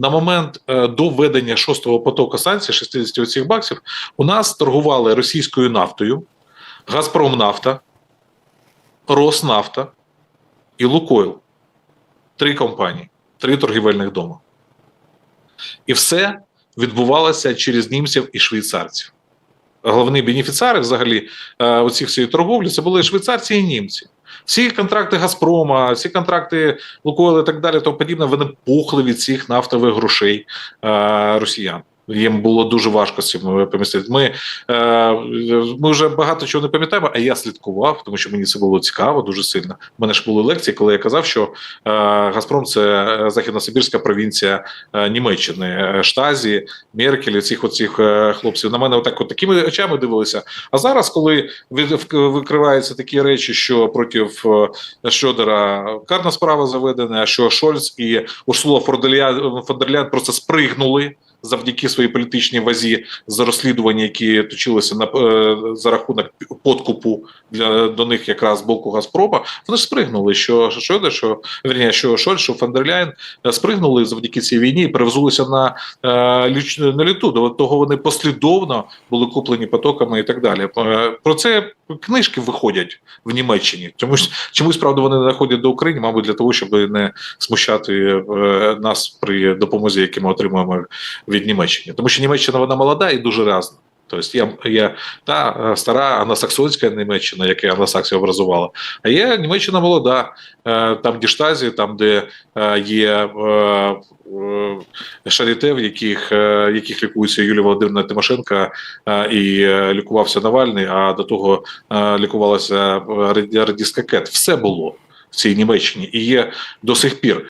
на момент е, до введення шостого потоку санкцій, 60 оцих баксів, у нас торгували російською нафтою, Газпромнафта, Роснафта і Лукойл. Три компанії, три торгівельних дома. І все відбувалося через німців і швейцарців. Головні бенефіціари взагалі е, оцих всієї торговлі це були швейцарці і німці. Всі контракти Газпрома, всі контракти Лукойл і так далі, тому подібне, вони пухли від цих нафтових грошей е, росіян. Їм було дуже важко з цим помістити. Ми, е, ми вже багато чого не пам'ятаємо, а я слідкував, тому що мені це було цікаво дуже сильно. У мене ж були лекції, коли я казав, що е, Газпром це західносибірська провінція е, Німеччини, е, Штазі, Меркель, цих оцих е, хлопців. На мене отак от такими очами дивилися. А зараз, коли викриваються такі речі, що проти е, Шодера карна справа заведена, що Шольц і Урсула Фондерлян просто спригнули завдяки своїй політичній вазі за розслідування, які точилися на е, за рахунок подкупу для до них якраз боку Газпрома. Вони ж спригнули, що Шодер, що верні, що Шольц, що Фондерляйн е, спригнули завдяки цій війні і перевзулися на, е, люч- на літу. До того вони послідовно були куплені потоками і так далі. Про це книжки виходять в Німеччині. Чомусь чомусь правда вони не доходять до України, мабуть, для того, щоб не смущати е, нас при допомозі, яку ми отримуємо від Німеччини. Тому що Німеччина вона молода і дуже разна. Тобто я, я та е, стара англосаксонська Німеччина, яка англосаксія образувала, а є Німеччина молода, е, там де штазі, там, де е, є шаріте, в яких, яких лікується Юлія Володимирівна Тимошенко е, і лікувався Навальний, а до того лікувалася Раді- радістка Кет. Все було в цій Німеччині і є до сих пір.